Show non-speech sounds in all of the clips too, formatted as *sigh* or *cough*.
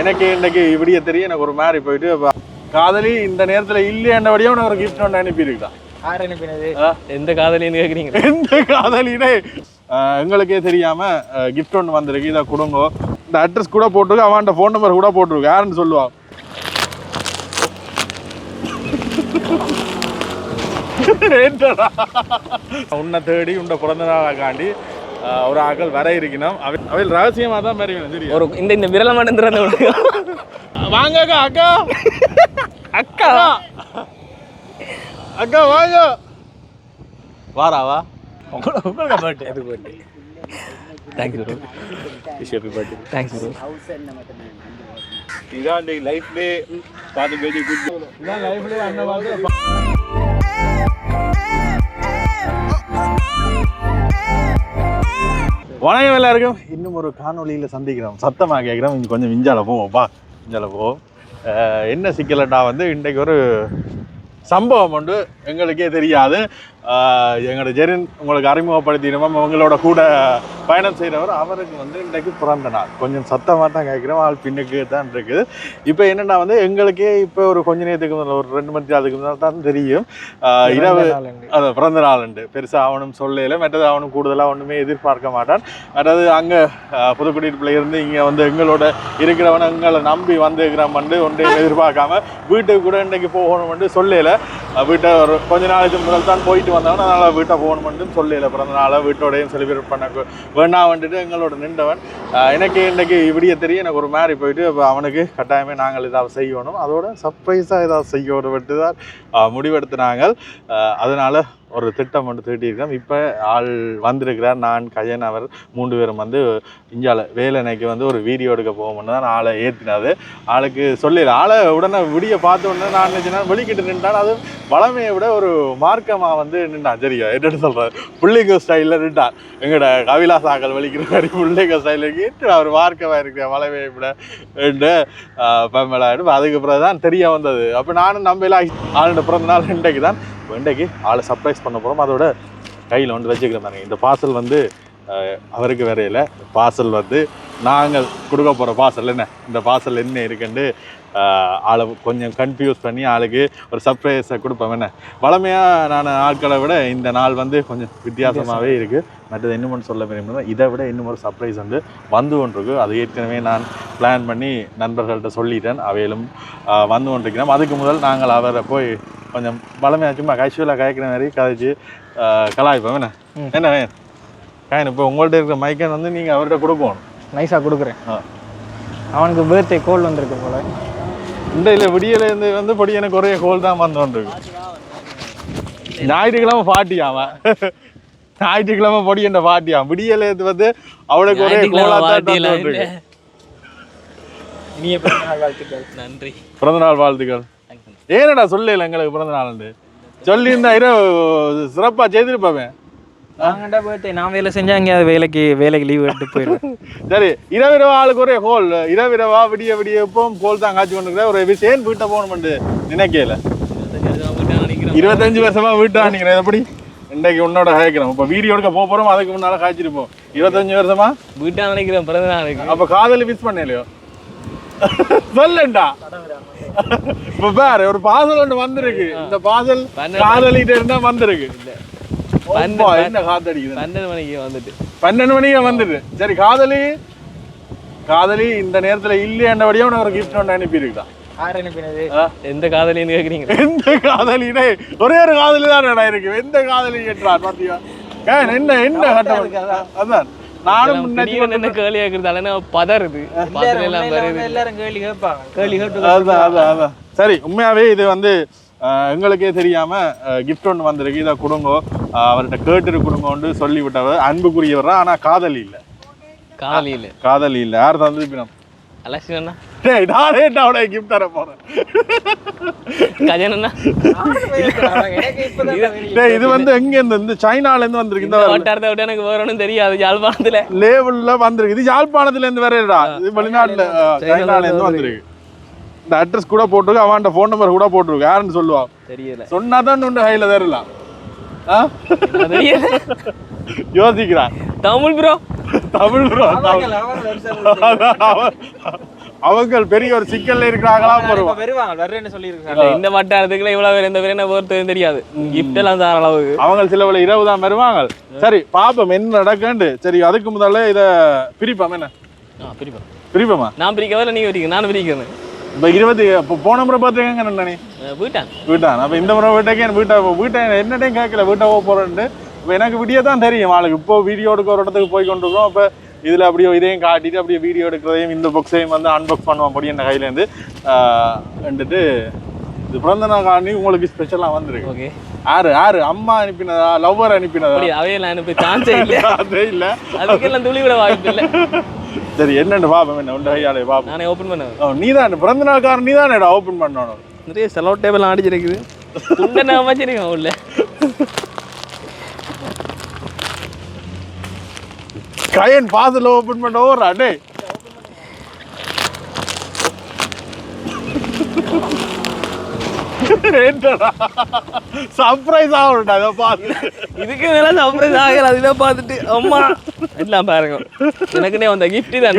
எனக்கு இன்னைக்கு விடிய தெரியும் எனக்கு ஒரு மாதிரி போயிட்டு காதலி இந்த நேரத்துல இல்லையண்டபடியே உனக்கு ஒரு கிஃப்ட் ஒன்று அனுப்பியிருக்கான் யார் அனுப்பினது? எந்த காதலின்னு கேக்குறீங்க? எந்த காதலினே? எங்களுக்கே தெரியாம கிஃப்ட் ஒன்று வந்திருக்கு. இதை கொடுங்க. இந்த அட்ரஸ் கூட போட்டிருக்கு அவன்கிட்ட ஃபோன் நம்பர் கூட போட்டிருக்கு. யாருன்னு சொல்லுவான் *laughs* என்னடா? உன்னை தேடி உன்னை பிறந்த நாளாக்காண்டி ஒரு ஆக்கள் வர இருக்கணும் அவள் அவள் ரகசியமா தான் பெரியவன் சரியா? ஒரு இந்த இந்த விரல மாட்டேன் வாங்க அக்கா அக்கா. அக்கா. அக்கா. வாங்க. வாராவா உங்களுக்கு உங்களுக்கு பர்த்டே அது birthday thanks bro wish happy birthday thanks bro இதான் லைஃப்லே பார்த்து வெரி குட் இதான் லைஃப்லே அண்ணன் பார்த்து வணக்கம் எல்லாருக்கும். இன்னும் ஒரு காணொலியில் சந்திக்கிறோம். சத்தமாக கேட்குறோம் இங்கே கொஞ்சம் மிஞ்சால போவோம்ப்பா விஞ்சால போவோம் என்ன சிக்கலட்டா வந்து இன்றைக்கு ஒரு சம்பவம் உண்டு. எங்களுக்கே தெரியாது. எங்களோட ஜெரின் உங்களுக்கு அறிமுகப்படுத்தினோம். உங்களோட கூட பயணம் செய்கிறவர் அவருக்கு வந்து இன்றைக்கு பிறந்த நாள். கொஞ்சம் சத்தமாக தான் கேட்குறோம். ஆள் பின்னுக்கு தான் இருக்குது. இப்போ என்னென்னா வந்து எங்களுக்கே இப்போ ஒரு கொஞ்ச நேரத்துக்கு முதல்ல ஒரு ரெண்டு மணி நேரத்துக்கு முதல்ல தான் தெரியும். இரவு அது பிறந்த நாள் உண்டு பெருசாக அவனும் சொல்லல மற்றது அவனும் கூடுதலாக ஒன்றுமே எதிர்பார்க்க மாட்டான். அதாவது அங்கே புதுக்குடியிருப்பில் இருந்து இங்கே வந்து எங்களோட இருக்கிறவன் எங்களை நம்பி வந்துக்கிறோம் வந்து ஒன்றையும் *laughs* எதிர்பார்க்காம. வீட்டுக்கு கூட இன்றைக்கு போகணும்னு சொல்லல. வீட்டை ஒரு கொஞ்ச நாளைக்கு முதல் தான் போயிட்டு வந்தவன் அதனால் வீட்டை போகணும்னு சொல்லல பிறந்த நாளை வீட்டோடையும் செலிப்ரேட் பண்ண வேண்டாம் வந்துட்டு எங்களோட நின்றவன். எனக்கு இன்னைக்கு இப்படியே தெரியும். எனக்கு ஒரு மாதிரி போயிட்டு இப்போ அவனுக்கு கட்டாயமே நாங்கள் ஏதாவது செய்யணும். அதோட சர்ப்ரைஸாக ஏதாவது செய்யணும் விட்டு தான் முடிவெடுத்து நாங்கள். அதனால் ஒரு திட்டம் வந்து தீட்டியிருக்கோம் இப்போ ஆள் வந்திருக்கிறார். நான் கயன் அவர் மூன்று பேரும் வந்து இஞ்சால வேலனைக்கு வந்து ஒரு வீடியோ எடுக்க போகணும்னு தான் ஆளை ஏற்றினாது ஆளுக்கு சொல்லிடு ஆளை உடனே விடிய பார்த்த உடனே நான் நினச்சினா வெளிக்கிட்டு நின்றான். அது வளமையை விட ஒரு மார்க்கமாக வந்து நின்றான். சரியா? என்னென்னு சொல்கிறார் புள்ளிங்க ஸ்டைலில் நின்றான் எங்களோட கவிலாசாக்கள் வலிக்கிற மாதிரி புள்ளிங்க ஸ்டைலில் கேட்டு அவர் மார்க்கமாக இருக்கிற வளமையை விட என்று பம்மலாயிடும் அதுக்கு பிறகு தான் தெரிய வந்தது. அப்போ நானும் நம்பலாம் ஆளுடைய பிறந்த நாள் இன்றைக்கு தான் வெண்டைக்கு ஆளை சர்ப்ரைஸ் பண்ண போகிறோம் அதோட கையில் வந்து வச்சுக்கிறேன் பாருங்க இந்த பார்சல் வந்து அவருக்கு வரையில பார்சல் வந்து நாங்கள் கொடுக்க போகிற பார்சல் என்ன? இந்த பார்சல் என்ன இருக்குன்னு ஆளை கொஞ்சம் கன்ஃபியூஸ் பண்ணி ஆளுக்கு ஒரு சர்ப்ரைஸை கொடுப்பேன் என்ன? வளமையாக நான் ஆட்களை விட இந்த நாள் வந்து கொஞ்சம் வித்தியாசமாகவே இருக்குது மற்றது இன்னும் ஒன்று சொல்ல விரும்புகிறேன் இதை விட இன்னும் ஒரு சர்ப்ரைஸ் வந்து வந்து கொண்டிருக்கு அது ஏற்கனவே நான் பிளான் பண்ணி நண்பர்கள்ட்ட சொல்லிட்டேன். அவையிலும் வந்து கொண்டிருக்கிறோம் அதுக்கு முதல் நாங்கள் அவரை போய் கொஞ்சம் பலமையாக சும்மா கேஷுவலாக கயக்கிற மாதிரி கதைச்சு கலாய்ப்போம். என்ன. என்ன காயின்? இப்போ உங்கள்ட்ட இருக்கிற மைக்கன் வந்து நீங்கள் அவர்கிட்ட கொடுக்கணும். நைஸாக கொடுக்குறேன். அவனுக்கு பர்த்டே கோல் வந்திருக்கு போல. இந்த இல்லை விடியலேருந்து வந்து பொடி எனக்கு ஒரே கோல் தான் வந்து கொண்டிருக்கு ஞாயிற்றுக்கிழமை பாட்டியாம ஞாயிற்றுக்கிழமை பொடி என்ற பாட்டியாம் விடியலேருந்து வந்து அவனுக்கு ஒரே கோலா தான் தந்து கொண்டிருக்கு இனிய பிறந்த நாள் வாழ்த்துக்கள். நன்றி. பிறந்தநாள் வாழ்த்துக்கள். ஏனடா சொல்லல எங்களுக்கு பிறந்த நாள் சொல்லியிருந்தா இரவு சிறப்பாக செய்திருப்பாவே நாங்கண்டா பர்த்டே நான் வேலை செஞ்சா எங்கேயாவது வேலைக்கு வேலைக்கு லீவ் எடுத்து போயிடுவேன். *laughs* சரி இரவு இரவு ஆளுக்கு ஒரே கோல் இரவு இரவா விடிய விடிய எப்பவும் கோல் தான் காய்ச்சி கொண்டு ஒரு விஷயம் வீட்டை போகணும்னு நினைக்கல. இருபத்தஞ்சு வருஷமா வீட்டை நினைக்கிறேன் எப்படி? இன்றைக்கு உன்னோட கேட்கிறோம். இப்போ வீடியோ எடுக்க போக போறோம் அதுக்கு முன்னால காய்ச்சிருப்போம். இருபத்தஞ்சு வருஷமா? வீட்டா நினைக்கிறேன் பிறந்த நாளுக்கு அப்ப காதலி மிஸ் பண்ணலையோ? *laughs* சொல்லண்டா. இப்ப பாரு ஒரு பாசல் ஒன்று வந்திருக்கு. இந்த பாசல் காதலிட்ட இருந்தா வந்திருக்கு. பன்னெண்டு- மணிக்கு வந்துட்டு. பன்னெண்டு மணிக்கு வந்துடு சரி காதலி. காதலி இந்த நேரத்துல இல்லையண்டபடியே உனக்கு ஒரு கிஃப்ட் ஒன்று அனுப்பியிருக்கான் எந்த காதலின்னு கேக்குறீங்க? எந்த காதலினே? ஒரே ஒரு காதலி தான் இருக்கு. எந்த காதலி கேட்டார் பாத்தியா? என்ன என்ன கட்டம் அதான். நானும் முன்னாடி என்ன கேள்வி கேக்குறதால பதறுது. பதற எல்லாம் வருது எல்லாரும் கேள்வி கேட்பாங்க. கேள்வி கேட்டு அதான். சரி உண்மையாவே இது வந்து எங்களுக்கே தெரியாம கிஃப்ட் ஒன்று வந்திருக்கு. இதை கொடுங்க. அவர்கிட்ட கேட்டுரு கொடுங்கன்னு சொல்லி விட்டவர் அன்புக்குரியவர் தான் ஆனா காதலி இல்ல. காதலி இல்ல. காதலி இல்ல. யார் தந்துருப்பினம் அலட்சியம்னா டேய் நானே அவனை கிஃப்ட் தர போறேன்? கஜனா டேய் இது வந்து எங்க இருந்து இந்த சைனால இருந்து வந்திருக்கு. இந்த வட்டாரத்தை எனக்கு வேற ஒன்றும் தெரியாது. யாழ்ப்பாணத்துல. லேபிள்ல வந்திருக்கு. இது யாழ்ப்பாணத்துல இருந்து வரடா இது வெளிநாட்டுல சைனால இருந்து வந்திருக்கு. இந்த அட்ரஸ் கூட போட்டிருக்கு அவன்கிட்ட ஃபோன் நம்பர் கூட போட்டிருக்கு. யாருன்னு சொல்லுவான் தெரியல. சொன்னாதான் உண்டு கையில தரலாம் யோசிக்கிறான். தமிழ் ப்ரோ தமிழ் அவன் *laughs* அவங்க பெரிய ஒரு சிக்கல்ல இருக்கிறாங்களா வருவாங்க வர்றேன்னு சொல்லியிருக்காங்க. இல்ல, இந்த வட்டாரத்துக்குள்ள இவ்வளவு பேர் இந்த பேர் என்ன பொறுத்தது தெரியாது. கிஃப்ட் எல்லாம் தர அளவுக்கு. அவங்க சில வேளை இரவு தான் வருவாங்க. சரி பாப்போம் என்ன நடக்குன்னு சரி அதுக்கு முதல்ல இத பிரிப்போம் என்ன? ஆ, பிரிப்பா பிரிப்போமா? நான் பிரிக்கவே இல்லை நீங்க பிரிக்க நான் பிரிக்கிறேன் இப்ப இருபத்தி இப்போ போன முறை பார்த்துக்கங்க நன்னி அஹ் வீட்டான். வீட்டான். அப்ப இந்த முறை வீட்டுக்கு வீட்டை வீட்டை என்னட்டையும் கேட்கல வீட்டை போக போறேன்ட்டு. இப்போ எனக்கு விடிய தான் தெரியும் ஆளுக்கு. இப்போ வீடியோ எடுக்க ஒரு இடத்துக்கு போய் கொண்டு இருக்கோம் அப்போ இதில் அப்படியே இதையும் காட்டிட்டு அப்படியே வீடியோ எடுக்கிறதையும் இந்த புக்ஸையும் வந்து அன்பாக்ஸ் பண்ணுவோம். அப்படி என் கையிலேருந்து வந்துட்டு இது பிறந்த நாள் காணி உங்களுக்கு ஸ்பெஷலாக வந்திருக்கு. ஓகே. யாரு? யாரு? அம்மா அனுப்பினதா? லவ்வர் அனுப்பினதா? அவையெல்லாம் எனக்கு சான்ஸே இல்லை. *laughs* அதே இல்லை. அதுக்கெல்லாம் துளி விட வாய்ப்பு இல்லை. சரி என்னன்னு பாப்போம் என்ன உண்ட கையாலே பாப்போம். நானே ஓப்பன் பண்ணுவேன். ஓ, நீதான் பிறந்த நாள்காரன் நீ தான் ஓப்பன் பண்ணணும். நிறைய செலவு டேபிள் அடிச்சிருக்குது துண்டை நான் வச்சிருக்கேன் உள்ள. கயன் பாசல ஓப்பன் பண்ண ஓடுறா டேய். சர்ப்ரைஸ் ஆகணும்டா அதை பார்த்து. இதுக்கு மேல சர்ப்ரைஸ் ஆகல அதுல பார்த்துட்டு அம்மா. எல்லாம் பாருங்க. எனக்குனே வந்த கிஃப்ட் தான்.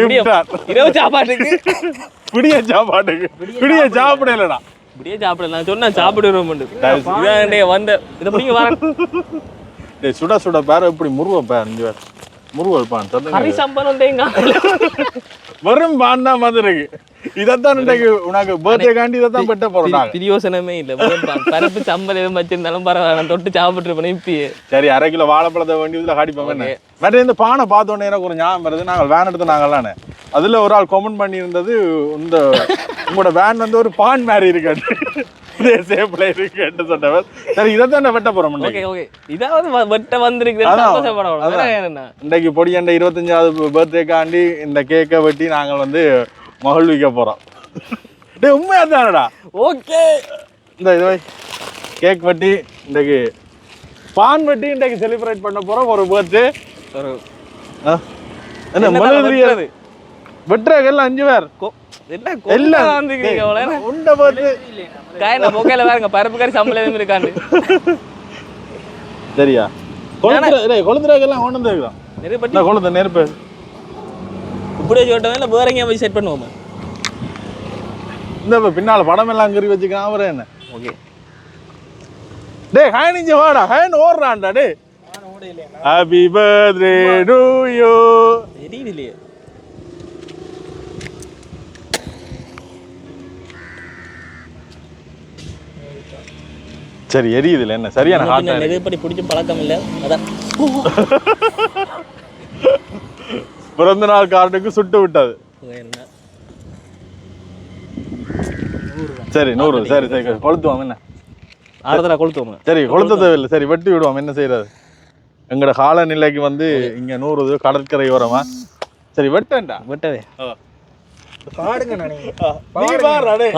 இரவு சாப்பாட்டுக்கு. பிடிய சாப்பாட்டுக்கு. பிடிய சாப்பிடலடா இப்படியே சாப்பிடலாம் நான் சொன்னா சாப்பிடுறோம் இதான் வந்த இதை பிடிங்க வரேன். டேய் சுட சுட பேர இப்படி முருவ பேர் இங்க வேற முருவல் பான் கறி சம்பளம் வெறும் பான் தான் வந்திருக்கு இதைத்தான் இன்றைக்கு உனக்கு பர்த்டே காண்டி இதைத்தான் பெட்ட போறோம் நாங்க. பிரியோசனமே இல்ல பருப்பு சம்பல் எதுவும் வச்சிருந்தாலும் பரவாயில்ல நான் தொட்டு சாப்பிட்டுருப்பேன் இப்பயே. சரி அரை கிலோ வாழைப்பழத்தை வேண்டி இதில் காடிப்போம் என்ன? மற்ற இந்த பானை பார்த்தோன்னே எனக்கு ஒரு ஞாபகம் வருது. நாங்கள் வேன் எடுத்து நாங்களானே அதில் ஒரு ஆள் கமெண்ட் பண்ணியிருந்தது இந்த உங்களோட வேன் வந்து ஒரு பான் மாதிரி இருக்காது இதே சேப்பில் இருக்குன்னு சொன்னவர் சரி இதை தான் வெட்ட போகிறோம் ஓகே ஓகே இதாவது வெட்ட வந்திருக்கு அதான், சந்தோஷப்படணும் இன்றைக்கு பொடியண்ட இருபத்தஞ்சாவது பர்த்டேக்காண்டி இந்த கேக்கை வெட்டி நாங்கள் வந்து மகிழ்விக்க உண்மையாக தானடா? ஓகே இந்த இது. கேக் வெட்டி இன்றைக்கு பான் வெட்டி இன்றைக்கு செலிப்ரேட் பண்ண போகிறோம் ஒரு பர்த்டே என்ன மழுதிரி வெட்டுறதுக்கெல்லாம் அஞ்சு பேர். பருப்பு கறி சம்பளம் எதுவும் இருக்காண்டு சரியா? கொளுத்துறதுக்கெல்லாம் கொண்டு வந்துருக்கலாம் நெருப்பட்டி நான் கொளுத்த நெருப்பு. இப்படியே சொல்லிட்டோம் இல்லை வேற எங்கேயா போய் செட் பண்ணுவோமா? இந்த பின்னால படம் எல்லாம் கறி வச்சுக்கலாம் அவரே என்ன? ஓகே. டேய் ஹேன் இங்க வாடா. ஹேன் ஓடுறான்டா டேய். ஹாப்பி பர்த்டே டு யூ தெரியுது சரி எரியுதுல என்ன? சரியான ஹாட் நெருப்படி பிடிச்ச பழக்கம் இல்லை. அதான். பிறந்த நாள் கார்டுக்கு சுட்டு விட்டது. சரி நூறு சரி சரி கொளுத்துவோம் என்ன? ஆறுதலா கொளுத்துவோம் சரி கொளுத்த. தேவையில்லை சரி வெட்டி விடுவோம் என்ன செய்யறது? எங்கட காலநிலைக்கு வந்து இங்க நூறு கடற்கரை ஓரமா. சரி வெட்டேன்டா. விட்டவே. பாடுங்க நானே. டேய்.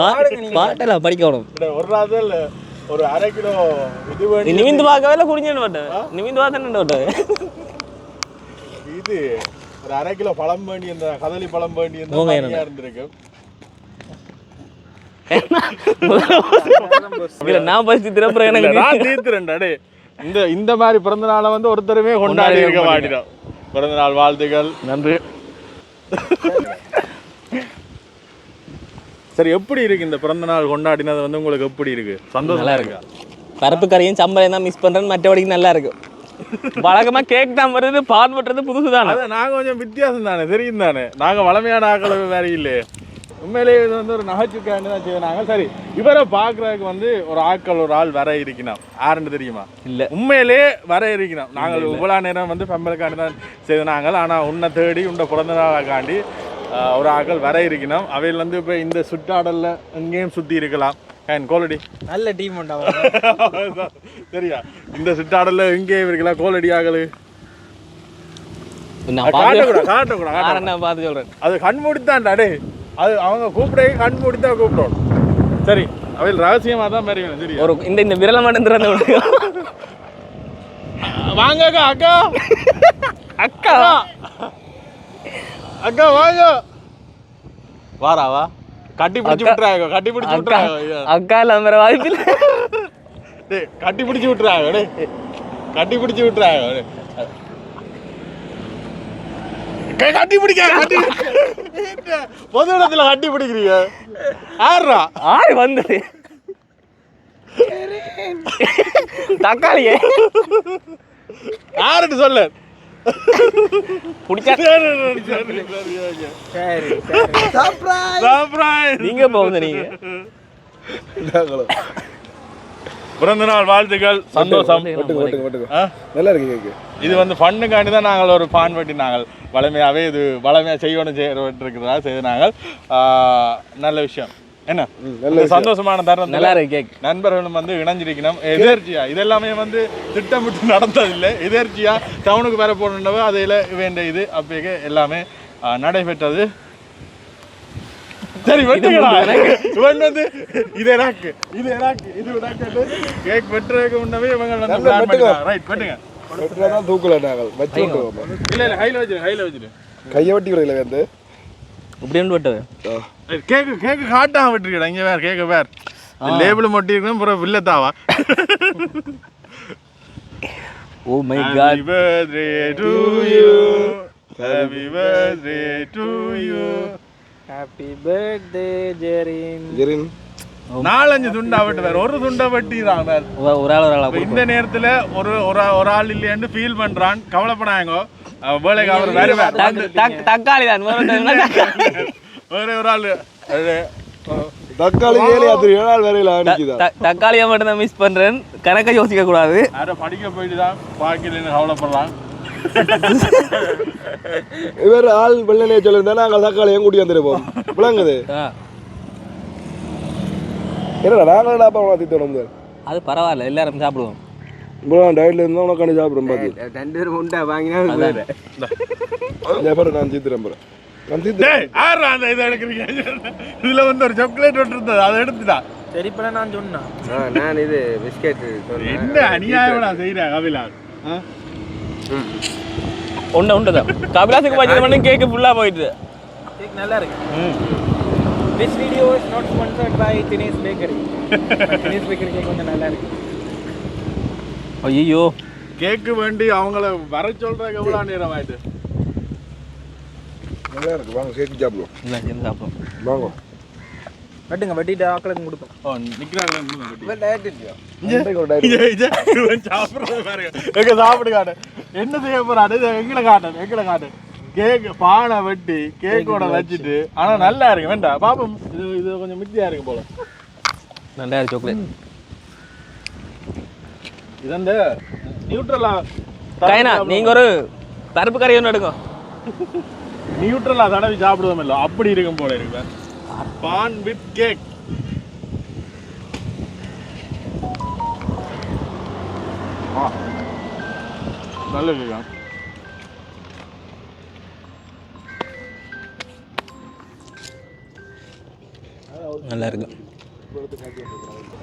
பாட்டெல்லாம் படிக்கணும் ஒரு ராது இல்ல. ஒரு அரை கிலோ இது நீ வேண்டி நிமிந்து பார்க்கவே குடிஞ்சேன்னு விட்டேன் நிமிந்து பார்த்தேன்னு இது ஒரு அரை கிலோ பழம் வேண்டி இந்த கதலி பழம் வேண்டி இந்த இருந்திருக்கு. நான் திருப்புறேன் இல்ல, எனக்கு. நான் தீர்த்துறேன்டா இந்த இந்த மாதிரி பிறந்த நாளை வந்து ஒருத்தருமே கொண்டாடி இருக்க மாட்டோம் பிறந்த நாள் வாழ்த்துக்கள் நன்றி. சரி எப்படி இருக்கு இந்த பிறந்த நாள் கொண்டாடினது வந்து உங்களுக்கு எப்படி இருக்கு? சந்தோஷமா இருக்கா. பருப்பு கறியும் சம்பளம் தான் மிஸ் பண்றேன்னு மற்றபடிக்கு நல்லா இருக்கும் வழக்கமா கேக் தான் வருது பான் பண்றது புதுசு தானே நாங்க கொஞ்சம் வித்தியாசம் தானே தெரியும் தானே. நாங்க வளமையான ஆக்கள் வேற இல்லையே. உண்மையிலேயே இது வந்து ஒரு நகைச்சுக்காண்டு தான் செய்தாங்க சரி இவரை பார்க்கறதுக்கு வந்து ஒரு ஆட்கள் ஒரு ஆள் வர இருக்கணும். யாருன்னு தெரியுமா? இல்ல. உண்மையிலே வர இருக்கணும். நாங்கள் இவ்வளோ நேரம் வந்து ஃபெம்பலுக்காண்டி தான் செய்தாங்க ஆனால் உன்னை தேடி உன்னை பிறந்த நாளாக்காண்டி ஒரு ஆட்கள் வர இருக்கணும். அவையில் வந்து இப்போ இந்த சுற்றாடலில் எங்கேயும் சுற்றி இருக்கலாம். என் கோலடி? நல்ல டீம் உண்டா *laughs* சரியா. இந்த சுற்றாடலில் எங்கேயும் இருக்கலாம். கோலடி ஆகலு அது கண் மூடித்தான்டா டே அது அவங்க கூப்பிடவே கண் மூடித்தான் கூப்பிடணும். சரி அவையில் ரகசியமாக தான் மாதிரி சரியா? ஒரு இந்த இந்த விரல மட்டும் வாங்க அக்கா. அக்கா. அக்கா. அக்கா வாங்க. வாரா வா கட்டி பிடிச்சி. விட்டுறாங்க கட்டி பிடிச்சி விட்டுறாங்க அக்கா இல்லாம வேற வாய்ப்பு இல்லை. டேய் கட்டி பிடிச்சி விட்டுறாங்க டேய். கட்டி பிடிச்சி விட்டுறாங்க கட்டி பிடிக்க கட்டி பொது இடத்துல கட்டி பிடிக்கிறீங்க ஆறுரா ஆறு வந்தது. தக்காளியே. யாருன்னு சொல்லு. நீங்க போகுது நீங்க பிறந்த நாள் வாழ்த்துக்கள் சந்தோஷம்? நல்லா இருக்கு இது வந்து ஃபண்ணுக்காண்டி தான் நாங்கள் ஒரு பான் வெட்டி நாங்கள் வளமையாகவே இது வளமையாக செய்யணும் செய்யறதுக்கிறதா செய்து நாங்கள் நல்ல விஷயம் என்ன? சந்தோஷமான தருணம் நல்லா இருக்கு கேக். நண்பர்களும் வந்து இணைஞ்சிருக்கணும். எதேர்ச்சியா? இதெல்லாமே வந்து திட்டமிட்டு *laughs* நடந்ததில்லை. எதேர்ச்சியா? டவுனுக்கு வர போனவோ அதில் வேண்டிய இது. அப்பயே எல்லாமே நடைபெற்றது. சரி வெட்டுங்களா இவன் வந்து இது எனக்கு. இது எனக்கு. இது எனக்கு கேக் வெட்டுறதுக்கு முன்னவே இவங்க வந்து நல்லா பிளான் வெட்டுங்க. பண்ணிட்டாங்க. ரைட் வெட்டுங்க. வெட்டுறா தான் தூக்கல நாங்கள். வச்சு விட்டுருவோம் இல்ல இல்ல கையில வச்சிரு வச்சிரு. கையை வெட்டி விடுறீங்களா வந்து இப்படின்னு விட்டது கேக்கு கேக்கு காட்டாம விட்டுருக்கடா. இங்க வேற கேக்கு வேற. லேபிள் மொட்டி இருக்கணும் அப்புறம் வில்லத்தாவா? ஓ my God birthday to you. Happy birthday to you. Happy birthday Jerin Jerin நாலஞ்சு துண்டா வெட்டு வேற. ஒரு துண்டா வெட்டி தான் வேற. ஒரு ஆள் ஒரு ஆளா இந்த நேரத்துல ஒரு ஒரு ஒரு ஆள் இல்லையான்னு ஃபீல் பண்றான். கவலைப்படாங்க வேலைக்கு அவர் வேற தக்- தக்காளி தான் வேற ஒரு ஆள். அது தக்காளி ஏழு அது ஏழு நாள் வேலையில் அனுப்பிக்குதா த- தக்காளியை மட்டும் தான் மிஸ் பண்றேன். கணக்கை யோசிக்க கூடாது. யாரோ படிக்க போயிட்டு தான் பாக்கலன்னு கவலைப்படலாம்? இவர் ஆள் வெள்ளனே சொல்லியிருந்தா நாங்கள் தக்காளியும் கூட்டி வந்துருப்போம். விளங்குது. ஆ, என்னடா நாங்கள் அப்பா மாற்றி தரோம் முதல் அது பரவாயில்ல எல்லாரும் சாப்பிடுவோம். இவ்வளோ டயட்ல இருந்தால் உனக்காண்டி சாப்பிட்றோம் பார்த்து ரெண்டு பேரும் உண்டா? வாங்கினா. இந்த பாரு நான் சீத்துறேன் பாரு. நான் சீத்துறேன். யாரா அந்த இதை எடுக்கிறீங்க? இதுல வந்து ஒரு சாக்லேட் இருந்தது அதை எடுத்துட்டா சரி இப்ப நான் சொன்னேன் நான் இது பிஸ்கெட் என்ன அநியாயம் நான் செய்யறேன் கபிலா உண்டை உண்டுதான் கபிலாசுக்கு பட்சம் மட்டும் கேக்கு ஃபுல்லா போயிட்டு கேக் நல்லா இருக்கு. This video is not sponsored by Dinesh bakery Dinesh bakery cake கொஞ்சம் நல்லா இருக்கு. ஐயோ கேக்கு வேண்டி அவங்கள வர சொல்றதுக்கு எவ்வளவு நேரம் ஆயிட்டு? நல்லா இருக்கு. வாங்க கேக்கு சாப்பிடுவோம். இல்லை சேர்ந்து சாப்பிடுவோம்? வாங்க. வெட்டுங்க வெட்டிட்டு ஆக்களுக்கு கொடுப்போம். ஓ நிக்கிறாங்க சாப்பிடு காட்டு. என்ன செய்ய போறாரு இதை எங்களை காட்டு எங்களை காட்டு. கேக் பானை வெட்டி கேக்கோட வச்சுட்டு ஆனா நல்லா இருக்கு வேண்டாம் பாப்போம். இது இது கொஞ்சம் மித்தியா இருக்கு போல. நல்லா இருக்கு சாக்லேட் இது அந்த நியூட்ரலா கைனா நீங்க ஒரு பருப்பு கறி ஒன்று எடுங்க. நியூட்ரலா தடவி சாப்பிடுவோம் இல்ல அப்படி இருக்கும் போல இருக்கு பான் வித் கேக் நல்ல கேக்கா நல்லா இருக்கு.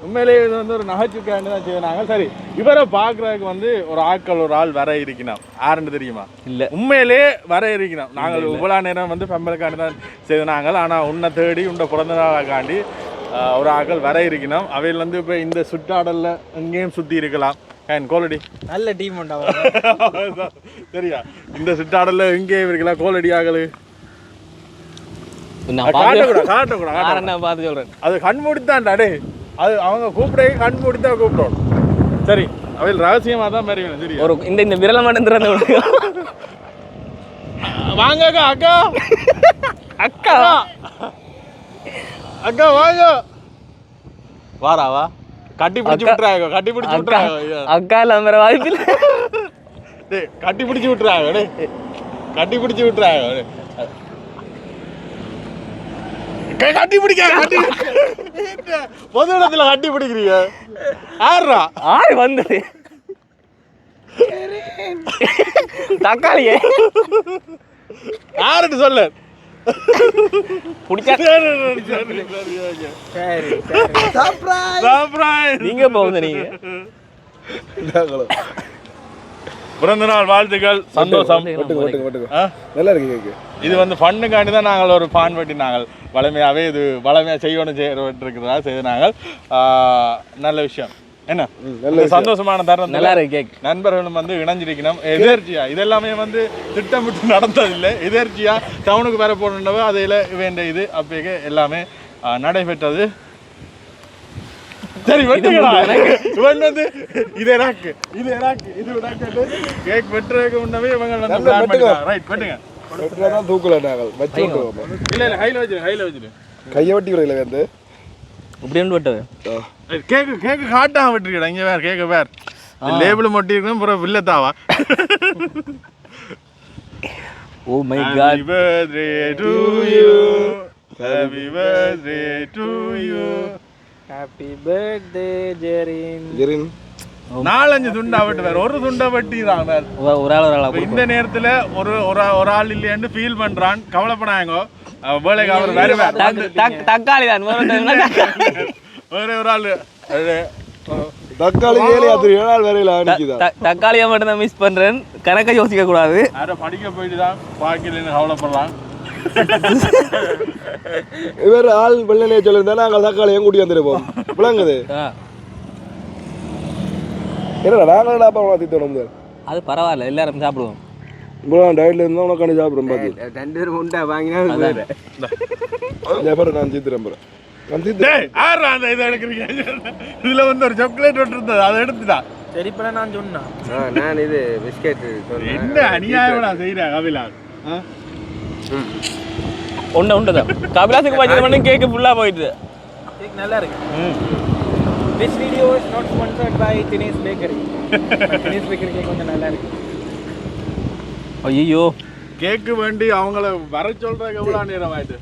உண்மையிலேயே இது வந்து ஒரு நகைச்சுக்காண்டி தான் செய்வாங்க சரி இவரை பார்க்கறதுக்கு வந்து ஒரு ஆட்கள் ஒரு ஆள் வர இருக்கணும் யாருன்னு தெரியுமா? இல்ல. உண்மையிலே வர இருக்கணும் நாங்கள் இவ்வளோ நேரம் வந்து பெம்பலுக்காண்டி தான் செய்தாங்க ஆனால் உன்னை தேடி உன்னை பிறந்த நாளாக்காண்டி ஒரு ஆட்கள் வர இருக்கணும் அவையில் வந்து இப்போ இந்த சுற்றாடலில் எங்கேயும் சுற்றி இருக்கலாம். ஏன் கோலடி? நல்ல டீம் உண்டா *laughs* சரியா? இந்த சுற்றாடலில் எங்கேயும் இருக்கலாம். கோலடி ஆகலு. நான் காட்டக்கூடாது காட்டக்கூடாது நான் பார்த்து சொல்றேன். அது கண் மூடித்தான்டா டே அது அவங்க கூப்பிடவே கண் மூடித்தான் கூப்பிடணும். சரி அவையில் ரகசியமாக தான் மாதிரி வேணும் சரியா? ஒரு இந்த இந்த விரல மட்டும் திறந்து விடுங்க வாங்க அக்கா அக்கா. அக்கா. அக்கா. வாங்க. வாராவா கட்டி பிடிச்சி. விட்டுறாங்க கட்டி பிடிச்சி விட்டுறாங்க அக்கா இல்லாம வேற வாய்ப்பு இல்லை. டேய் கட்டி பிடிச்சி விட்டுறாங்க கட்டி பிடிச்சி விட்டுறாங்க. க- கட்டி பிடிக்க கட்டி பொது இடத்துல கட்டி பிடிக்கிறீங்க. ஆறுரா ஆறு வந்தது. தக்காளியே. யாருன்னு சொல்லு. பிடிச்சா. நீங்க போகுது நீங்க. நாங்களும். பிறந்த நாள் வாழ்த்துக்கள் சந்தோஷம்? நல்லா இருக்கு இது வந்து ஃபண்ணுக்காண்டி தான் நாங்கள் ஒரு பான் வெட்டி நாங்கள் வளமையாகவே இது வளமையாக செய்யணும் செய்யறதுக்கிறதா செய்து நாங்கள். நல்ல விஷயம். என்ன? சந்தோஷமான தருணம் நல்லா இருக்கு கேக். நண்பர்களும் வந்து இணைஞ்சிருக்கணும். எதேர்ச்சியா? இதெல்லாமே வந்து திட்டமிட்டு *laughs* நடந்ததில்லை. எதேர்ச்சியா? டவுனுக்கு வர போனவ அதில் வேண்டிய இது அப்பயே எல்லாமே நடைபெற்றது. சரி வெட்டுங்களா இவன் வந்து இது எனக்கு. இது எனக்கு. இது எனக்கு கேக் வெட்டுறதுக்கு முன்னவே இவங்க வந்து பிளான். பண்ணிட்டாங்க. ரைட் வெட்டுங்க. வெட்டினா தான் தூக்கல நாங்கள். வச்சு இல்ல இல்ல ஹைல வச்சிரு ஹைல வச்சிரு கையை வெட்டி விடல வந்து இப்படி ஒன்று விட்டது கேக்கு கேக்கு காட்டாம விட்டுருக்கடா இங்க வேற கேக்க வேற. லேபிள் மொட்டி இருக்கணும் அப்புறம் வில்லத்தாவா? ஓ my God birthday to you. Happy birthday to you. Happy birthday Jerin Jerin நாலஞ்சு துண்டா வெட்டு வேற ஒரு துண்டா வெட்டி தான் வேற. ஒரு ஆள் ஒரு ஆளா இந்த நேரத்துல ஒரு ஒரு ஒரு ஆள் இல்லையான்னு ஃபீல் பண்றான். கவலைப்படாங்க வேலைக்கு அவர் வருவார். தக்- தக்- தக்காளி தான் வேற தக்காளி. ஒரு ஆள். அது, தக்காளி வேலையா தெரியும் நாள் வேலையில நிக்குதா த- தக்காளியை மட்டும் தான் மிஸ் பண்றேன். கணக்கை யோசிக்க கூடாது. யாரோ படிக்க போயிட்டு தான் பாக்கலன்னு கவலைப்படுறான். இவர் ஆள் வெள்ளனையை சொல்லியிருந்தா நாங்கள் தக்காளியும் கூட்டி வந்துருப்போம். விளங்குது. ஆ, என்னடா நாங்கள் டாப்பா மாற்றி முதல் அது பரவாயில்ல எல்லாரும் சாப்பிடுவோம். இப்போ டயட்ல இருந்தால் உனக்காண்டி சாப்பிட்றோம் பார்த்து ரெண்டு பேரும் உண்டா? வாங்கினா. ஜெபர் நான் சீத்துறேன் டேய் யாரா அந்த இதை எடுக்கிறீங்க? இதுல வந்து ஒரு சாக்லேட் இருந்தது அதை எடுத்துட்டான் சரி இப்போ நான் சொன்னேன் நான் இது பிஸ்கெட் சொன்னேன். என்ன அநியாயம் நான் செய்யறேன் கபிலா? ஆ? உண்டு உண்டு தான். கபிலாசுக்கு பட்சம் மட்டும் கேக்கு ஃபுல்லாக போயிடுது கேக் நல்லா இருக்கு. This video is not sponsored by Dinesh bakery Dinesh bakery cake கொஞ்சம் நல்லா இருக்கு. ஐயோ கேக்கு வேண்டி அவங்கள வர சொல்றதுக்கு எவ்வளவு நேரம் ஆயிட்டு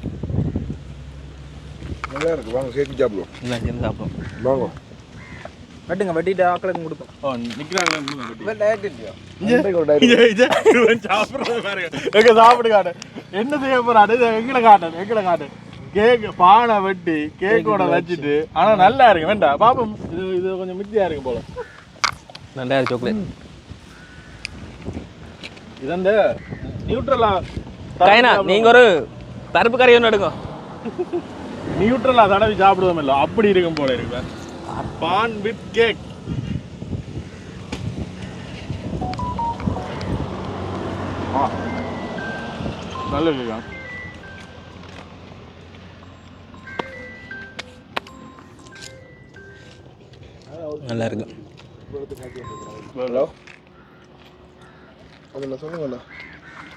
நல்லா இருக்கு. வாங்க சேர்த்து சாப்பிடுவோம். சாப்பிடுவோம். வாங்க. வெட்டுங்க வெட்டிட்டு ஆக்களுக்கு கொடுப்போம். ஓ நிக்கிறாங்க சாப்பிடு காட்டு. என்ன செய்ய போறாரு இது எங்களை காட்டு எங்களை காட்டு கேக் பானை வெட்டி கேக்கோட வச்சுட்டு ஆனா நல்லா இருக்கு வேண்டாம் பாப்போம் இது இது கொஞ்சம் மித்தியா இருக்கு போல. நல்லா இருக்கு சாக்லேட் இது அந்த நியூட்ரலா கைனா நீங்க ஒரு பருப்பு கறி ஒன்று எடுங்க. *laughs* நியூட்ரலா தடவி சாப்பிடுவோம் இல்ல அப்படி இருக்கும் போல இருக்கு பான் வித் கேக். நல்ல கேக்கா நல்லா இருக்கு. ஹலோ. அதில் சொல்லுங்கண்ணா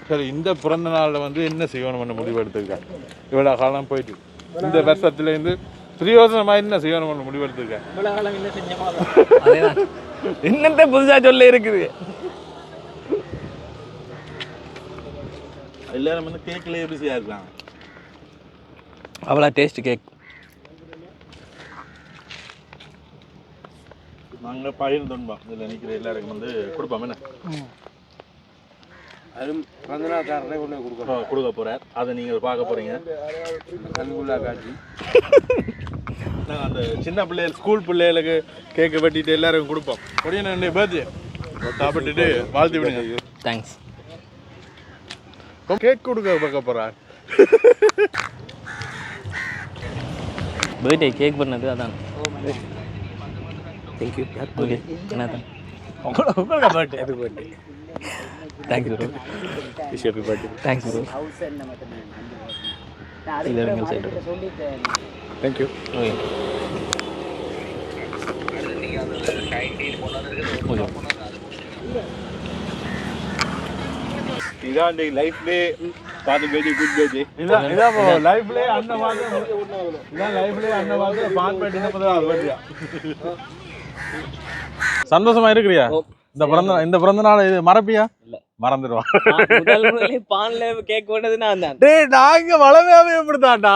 சரி இந்த பிறந்த நாளில் வந்து என்ன செய்யணும்னு முடிவு எடுத்திருக்கேன் இவ்வளோ காலம் போயிட்டு. இந்த வருஷத்துல இருந்து பிரியோசனமாக என்ன செய்யணும்னு முடிவு எடுத்திருக்கேன் இவ்வளோ காலம் என்ன செஞ்சோமா அதேதான். என்னத்த புதுசா சொல்ல இருக்குது. எல்லாரும் வந்து கேக்லேயே பிஸியாக இருக்காங்க அவ்வளோ டேஸ்ட் கேக் நாங்கள் பகிர்ந்து துன்பம். இதில் நிற்கிற எல்லாருக்கும் வந்து கொடுப்போம். என்ன? அதுவும் பிறந்த நாள் காரனே கொண்டு. ஓ, கொடுக்க போகிறார் அதை நீங்கள் பார்க்க போகிறீங்க கண்குள்ளா காட்சி. நாங்கள் அந்த சின்ன பிள்ளைகள் ஸ்கூல் பிள்ளைகளுக்கு கேக்கு வெட்டிட்டு எல்லாருக்கும் கொடுப்போம். கொடியன் பர்த்டே சாப்பிட்டுட்டு வாழ்த்து விடுங்க. தேங்க்ஸ் கேக் கொடுக்க பார்க்க போகிறார் பர்த்டே கேக் பண்ணது அதான். தேங்க்யூ ஓகே என்ன தான் உங்களுக்கு birthday happy birthday thank you bro happy birthday thanks bro இல்லை சைடு தேங்க்யூ இதான் லைஃப்லே பார்த்து பேஜி குட் பேஜி. இதான் இதான். லைஃப்லே அந்த மாதிரி இதான் லைஃப்லே அந்த மாதிரி பான் பேட்டி முப்பதாவது பர்த்டே சந்தோஷமா இருக்கிறியா? இந்த பிறந்த இந்த பிறந்த நாள் இது மறப்பியா? இல்ல. மறந்துடுவான் முதல் முதலே பான்ல கேக் போட்டது நான் தான். டேய் நாங்க வளமையாவே இப்படித்தான்டா.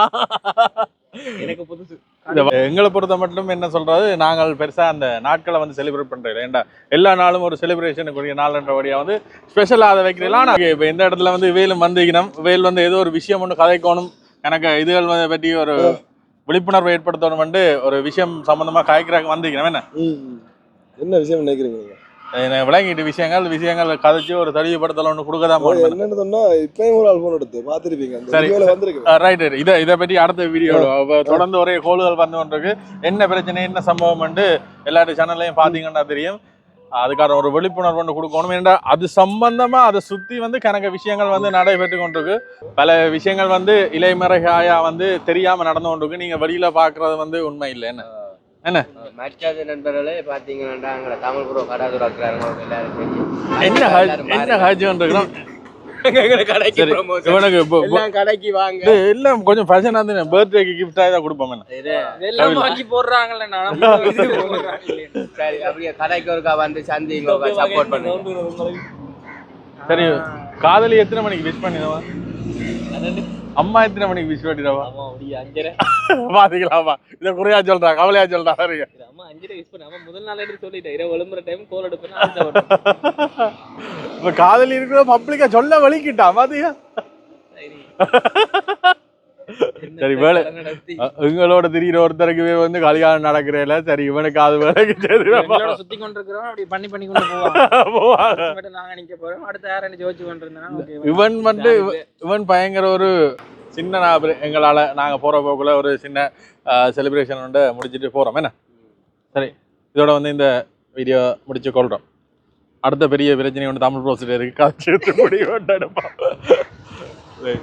எனக்கு புதுசு. எங்களை பொறுத்த மட்டும் என்ன சொல்றது நாங்கள் பெருசா அந்த நாட்களை வந்து செலிப்ரேட் பண்றது ஏன்டா எல்லா நாளும் ஒரு செலிப்ரேஷனுக்குரிய நாள்ன்றபடியா வந்து ஸ்பெஷலா அதை வைக்கிறீங்களா? இப்போ இந்த இடத்துல வந்து வேலும் வந்திக்கணும் வேல் வந்து ஏதோ ஒரு விஷயம் ஒன்று கதைக்கணும். எனக்கு இதுகள் வந்து பற்றி ஒரு விழிப்புணர்வு ஏற்படுத்தணும் ஒரு விஷயம் சம்பந்தமா காய்க்கிறாங்க வந்திக்கணும் என்ன? என்ன விஷயம் நினைக்கிறீங்க விளங்கிட்டு விஷயங்கள் விஷயங்கள் கதைச்சு ஒரு தெளிவுபடுத்தல ஒன்று கொடுக்க தான் என்னன்னு சொன்னா இப்பயும் ஒரு ஆள் போன் எடுத்து பாத்துருப்பீங்க அந்த சரி. ரைட் இதை இதை பற்றி அடுத்த வீடியோ தொடர்ந்து ஒரே கோள்கள் வந்து கொண்டிருக்கு. என்ன பிரச்சனை என்ன சம்பவம் எல்லாரும் சேனல்லையும் பார்த்தீங்கன்னா தெரியும். அதுக்கான ஒரு விழிப்புணர்வு ஒன்று கொடுக்கணும். ஏன்னா அது சம்பந்தமா அதை சுத்தி வந்து கணக்க விஷயங்கள் வந்து நடைபெற்று கொண்டிருக்கு. பல விஷயங்கள் வந்து இலைமறைகாயா வந்து தெரியாம நடந்து கொண்டிருக்கு. நீங்க வெளியில பாக்குறது வந்து உண்மை இல்லை. என்ன? மற்றது நண்பர்களே பார்த்தீங்கன்னா எங்களை தமிழ் ப்ரோ கடை துறக்கிறாங்க எல்லாரும் தெரியும் என்ன என்ன ஹஜ் இருக்கிறோம் எல்லாம் கடைக்கு வாங்க. இது எல்லாம் கொஞ்சம் ஃபேஷன் வந்து பர்த்டேக்கு கிஃப்டா தான் கொடுப்போம் என்ன? சரி. அப்படியே கடைக்கு ஒருக்கா வந்து சந்திங்க சப்போர்ட் பண்ணுங்க. சரி காதலி எத்தனை மணிக்கு விஷ் பண்ணிடுவா அம்மா எத்தனை மணிக்கு விஷ் பண்ணிடுவா ஆமா அப்படியே அஞ்சரை. பாத்தீங்களாமா இதை குறையா சொல்றா கவலையா சொல்றா சரிங்க அம்மா அஞ்சரை யூஸ் பண்ண. அம்மா முதல் நாள் சொல்லிட்டேன். இரவு விளம்பர டைம் கோல் எடுப்பேன் இப்ப காதலி இருக்கிற பப்ளிக்கா சொல்ல வலிக்கிட்டா பாத்தியா? சரி வேலை எங்களோட திடீர் ஒருத்தருக்கு வந்து கல்யாணம் நடக்கிறேல. சரி இவனுக்கு அது வேலைக்கு சுத்தி கொண்டிருக்கிறோம் அப்படி பண்ணி பண்ணி கொண்டு *laughs* மட்டும் நாங்க நிக்க போறோம். அடுத்த யாரும் ஜோதிச்சு கொண்டிருந்தேன்னா ஓகே இவன் வந்து இவன் பயங்கர ஒரு சின்ன எங்களால நாங்க போற போக்குள்ள ஒரு சின்ன செலிப்ரேஷன் வந்து முடிச்சிட்டு போறோம். என்ன? சரி இதோட வந்து இந்த வீடியோ முடிச்சு கொள்றோம். அடுத்த பெரிய பிரச்சனை ஒன்று தமிழ் ப்ரோசில் இருக்கு. காட்சி எடுத்து முடிவு *laughs*